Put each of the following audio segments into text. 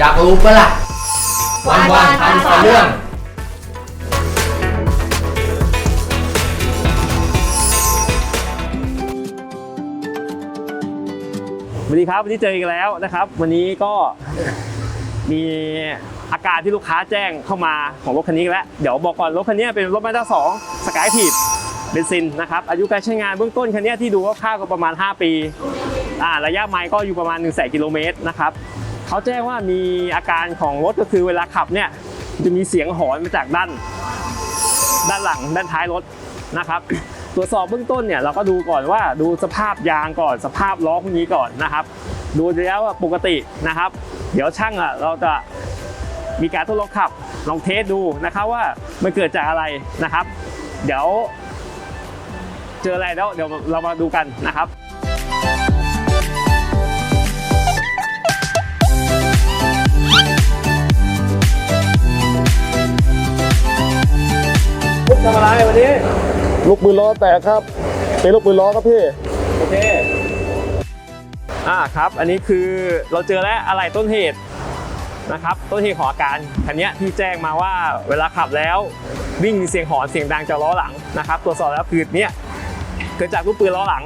อยากรู้ปะล่ะ วันวันพันกว่าเรื่อง สวัสดีครับวันนี้เจออีกแล้วนะครับ วันนี้ก็มีอาการที่ลูกค้าแจ้งเข้ามาของรถคันนี้แล้ว เดี๋ยวบอกก่อนรถคันนี้เป็นรถมาด้าสองสกายทีดเบนซินนะครับอายุการใช้งานเบื้องต้นคันนี้ที่ดูว่าค่าวๆก็ประมาณ 5 ปีอ่าระยะไมล์ก็อยู่ประมาณ1นึ่งแสนกิโลเมตรนะครับ เขาแจ้งว่ามีอาการของรถก็คือเวลาขับเนี่ยจะมีเสียงหอนมาจากด้าน ด้านหลังด้านท้ายรถนะครับตรวจสอบเบื้องต้นเนี่ยเราก็ดูก่อนว่าดูสภาพยางก่อนสภาพล้อพวกนี้ก่อนนะครับ ดูแล้วว่าปกตินะครับ เดี๋ยวช่างอะเราจะมีการทดลองขับลองเทสดูนะครับว่ามันเกิดจากอะไรนะครับ เดี๋ยว เจออะไรแล้วเดี๋ยวเรามาดูกันนะครับ ทธทำอะไรวันนี้ ลูกปืนล้อแตกครับ เป็นลูกปืนล้อครับพี่ โอเค อ่าครับ อันนี้คือเราเจอแล้วอะไรต้นเหตุนะครับ ต้นเหตุของอาการคันเนี้ยที่แจ้งมาว่าเวลาขับแล้ววิ่งมีเสียงหอนเสียงดังจากล้อหลังนะครับ ตรวจสอบแล้วคือเนี้ยเกิดจากลูกปืนล้อหลัง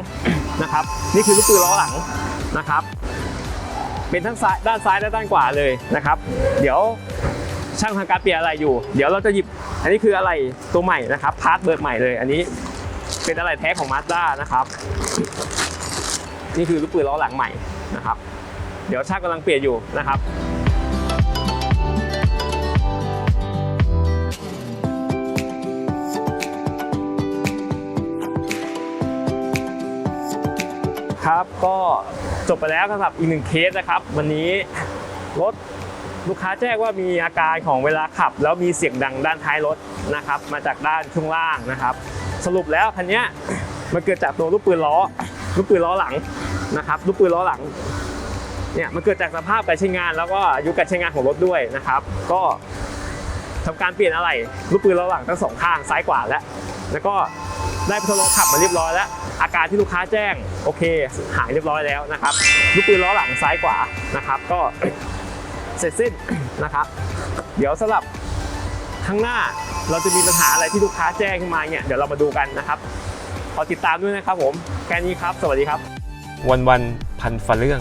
นะครับ นี่คือลูกปืนล้อหลังนะครับ เป็นทั้งซ้ายด้านซ้ายและด้านขวาเลยนะครับ เดี๋ยว ช่างทำการเปลี่ยนอะไรอยู่ เดี๋ยวเราจะหยิบ อันนี้คืออะไรตัวใหม่นะครับพาร์ทเบิร์ดใหม่เลย อันนี้เป็นอะไรแท้ของมาสด้านะครับ นี่คือลูกปืนล้อหลังใหม่นะครับ เดี๋ยวช่างกำลังเปลี่ยนอยู่นะครับครับก็จบไปแล้วสำหรับอีกหนึ่งเคสนะครับ วันนี้รถ ลูกค้าแจ้งว่ามีอาการของเวลาขับ แล้วมีเสียงดังด้านท้ายรถนะครับ มาจากด้านช่วงล่างนะครับ สรุปแล้วคันนี้มันเกิดจากตัวลูกปืนล้อลูกปืนล้อหลังนะครับลูกปืนล้อหลังเนี่ยมันเกิดจากสภาพการใช้งานแล้วก็อายุการใช้งานของรถด้วยนะครับ ก็ทำการเปลี่ยนอะไรลูกปืนล้อหลังทั้งสองข้างซ้ายขวาแล้วแล้วก็ได้ไปทดลองขับมาเรียบร้อยแล้ว อาการที่ลูกค้าแจ้งโอเค หายเรียบร้อยแล้วนะครับลูกปืนล้อหลังซ้ายขวานะครับ ก็ เสร็จสิ้นนะครับ เดี๋ยวสำหรับข้างหน้าเราจะมีปัญหาอะไรที่ลูกค้าแจ้งขึ้นมาเนี่ยเดี๋ยวเรามาดูกันนะครับขอติดตามด้วยนะครับผมแค่นี้ครับ สวัสดีครับ วันวันพันฟะเรื่อง